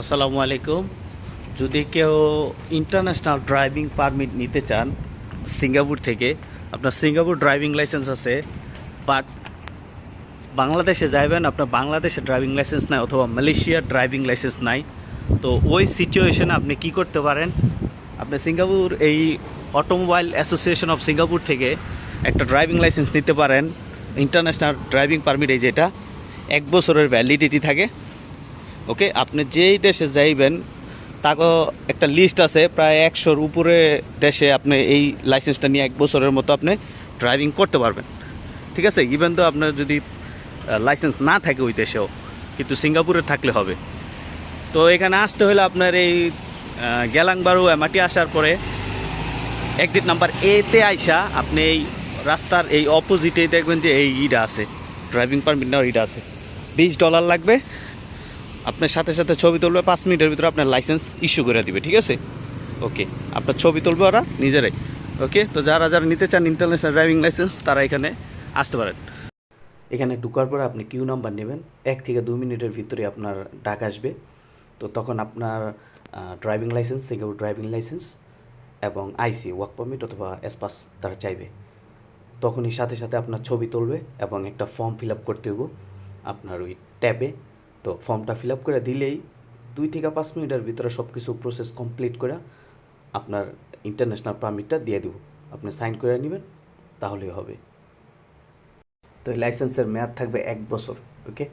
আসসালামু আলাইকুম। যদি কেউ ইন্টারন্যাশনাল ড্রাইভিং পারমিট নিতে চান সিঙ্গাপুর থেকে, আপনার সিঙ্গাপুর ড্রাইভিং লাইসেন্স আছে বাট বাংলাদেশে যাবেন আপনার বাংলাদেশে ড্রাইভিং লাইসেন্স নাই অথবা মালয়েশিয়ার ড্রাইভিং লাইসেন্স নাই, তো ওই সিচুয়েশনে আপনি কি করতে পারেন? আপনি সিঙ্গাপুর এই অটোমোবাইল অ্যাসোসিয়েশন অফ সিঙ্গাপুর থেকে একটা ড্রাইভিং লাইসেন্স নিতে পারেন ইন্টারন্যাশনাল ড্রাইভিং পারমিট এই যেটা, এক বছরের ভ্যালিডিটি থাকে। ওকে? আপনি যেই দেশে যাইবেন, তাকে একটা লিস্ট আছে, প্রায় একশোর উপরে দেশে আপনি এই লাইসেন্সটা নিয়ে এক বছরের মতো আপনি ড্রাইভিং করতে পারবেন। ঠিক আছে? ইভেন তো আপনার যদি লাইসেন্স না থাকে ওই দেশেও, কিন্তু সিঙ্গাপুরে থাকলে হবে। তো এখানে আসতে হলে আপনার এই গ্যালাংবারু এমাটি আসার পরে এক্সিট নাম্বার এতে আইসা আপনি এই রাস্তার এই অপোজিটে দেখবেন যে এই ইটা আছে। ড্রাইভিং পারমিট নেওয়ার ইটা আছে। বিশ ডলার লাগবে। আপনার সাথে সাথে ছবি তুলবে, পাঁচ মিনিটের ভিতরে আপনার লাইসেন্স ইস্যু করে দিবে, ঠিক আছে? ওকে আপনার ছবি তুলবে ওরা নিজেরাই। ওকে তো যারা যারা নিতে চান ইন্টারন্যাশনাল ড্রাইভিং লাইসেন্স তারা এখানে আসতে পারেন। এখানে ঢুকার পরে আপনি কিউ নাম্বার নেবেন, এক থেকে দু মিনিটের ভিতরে আপনার ডাক আসবে। তো তখন আপনার driving licence Singapore driving licence এবং আইসি ওয়ার্ক পারমিট অথবা এসপাস তারা চাইবে। তখনই সাথে সাথে আপনার ছবি তুলবে এবং একটা ফর্ম ফিল আপ করতে হইব। আপনার ওই ট্যাবে তো ফর্মটা ফিল আপ করে দিলেই দুই থেকে পাঁচ মিনিটের ভিতরে সব কিছু প্রসেস কমপ্লিট করে আপনার ইন্টারন্যাশনাল পারমিটটা দিয়ে দেবো। আপনি সাইন করে নেবেন, তাহলেই হবে। তো লাইসেন্সের মেয়াদ থাকবে এক বছর ওকে